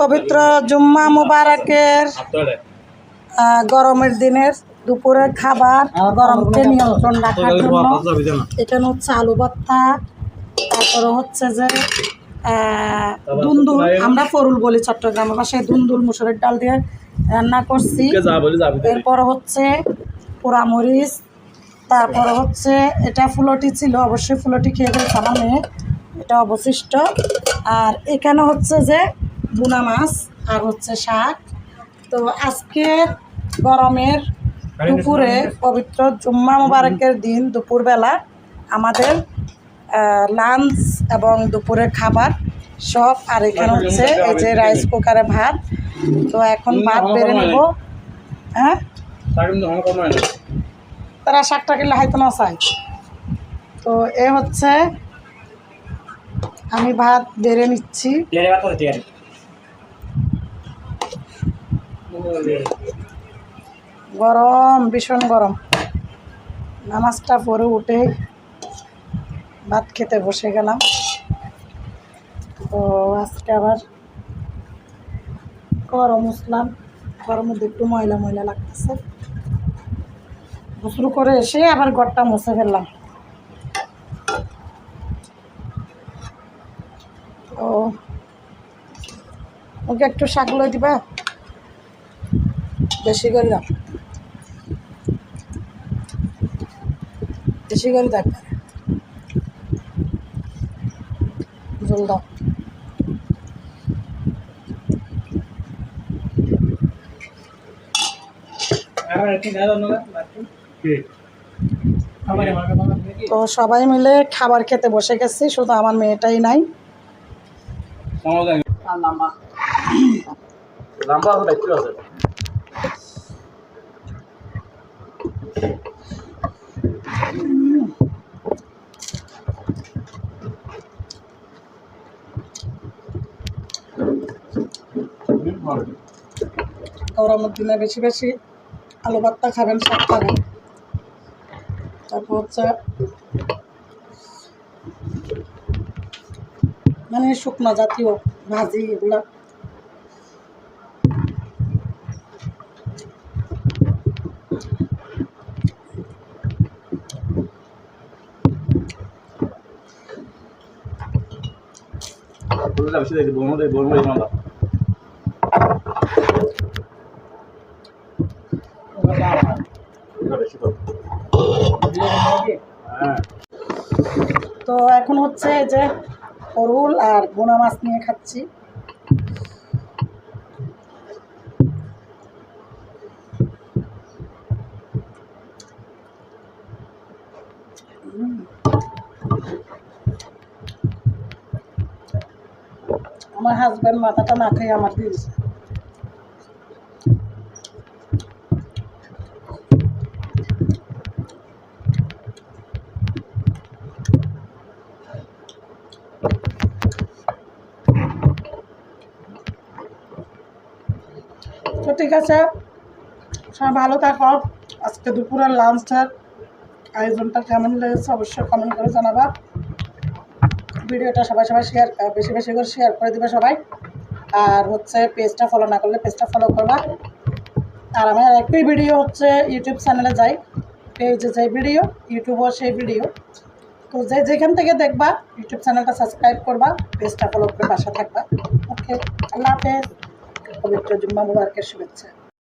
পবিত্র জুম্মা মুবারকের গরমের দিনের দুপুরের খাবার গরমকে নিয়ন্ত্রণ রাখার জন্য। এখানে হচ্ছে আলু ভর্তা তারপরে হচ্ছে যে দুন্দুল। আমরা ফরুল বলি চট্টগ্রামের পাশে দুন্দুল মুসুরের ডাল দিয়ে রান্না করছি। এরপর হচ্ছে পোড়ামরিচ তারপর হচ্ছে এটা ফুলটি ছিল অবশ্যই ফুলটি খেয়ে ফেলছে আমার মেয়ে এটা অবশিষ্ট। আর এখানে হচ্ছে যে বুনা মাছ আর হচ্ছে শাক। তো আজকে গরমের দুপুরে পবিত্র জুম্মা মুবারকের দিন দুপুরবেলা আমাদের লাঞ্চ এবং দুপুরের খাবার সব আর এখানে হচ্ছে এই যে রাইস কুকারে ভাত। তো এখন ভাত বেড়ে নেব। হ্যাঁ? তারা শাকটা কিনলে হয়তো না চাই তো এ হচ্ছে আমি ভাত বেড়ে নিচ্ছি। গরম, ভীষণ গরম। নামাজটা পরে উঠে ভাত খেতে বসে গেলাম। তো আজকে আবার গরম উঠলাম। গরম মধ্যে একটু ময়লা ময়লা লাগতেছে। গোসল করে এসে আবার ঘরটা মুছে ফেললাম। ও ওকে একটু শাক লই দিবা? বেশি করে দাও বেশি করে জল দাও তো সবাই মিলে খাবার খেতে বসে গেছি শুধু আমার মেয়েটাই নাই। গরমের দিনে বেশি বেশি আলু ভর্তা খাবেন, শাক খাবেন। তারপর হচ্ছে মানে শুকনো জাতীয় ভাজি এগুলা। তো এখন হচ্ছে যে অরুল আর বোনা মাছ নিয়ে খাচ্ছি। আমার হাজব্যান্ড মাথাটা না খেয়ে আমার দিয়েছে তো ঠিক আছে? সবাই ভালো থাকো। আজকে দুপুরের লাঞ্চটার আয়োজনটা কেমন লেগেছে অবশ্যই কমেন্ট করে জানাবা। ভিডিওটা সবাই সবাই শেয়ার বেশি বেশি করে শেয়ার করে দিবে সবাই। আর হচ্ছে পেজটা ফলো না করলে পেজটা ফলো করবা। আর আমার একই ভিডিও হচ্ছে ইউটিউব চ্যানেলে যাই। পেজে যাই ভিডিও ইউটিউবও সেই ভিডিও তো যে যেখান থেকে দেখবা ইউটিউব চ্যানেলটা সাবস্ক্রাইব করবা পেজটা ফলো করে বাসা থাকবা। ওকে আল্লাহ হাফেজ। পবিত্র জুম্মা মুবারকের শুভেচ্ছা।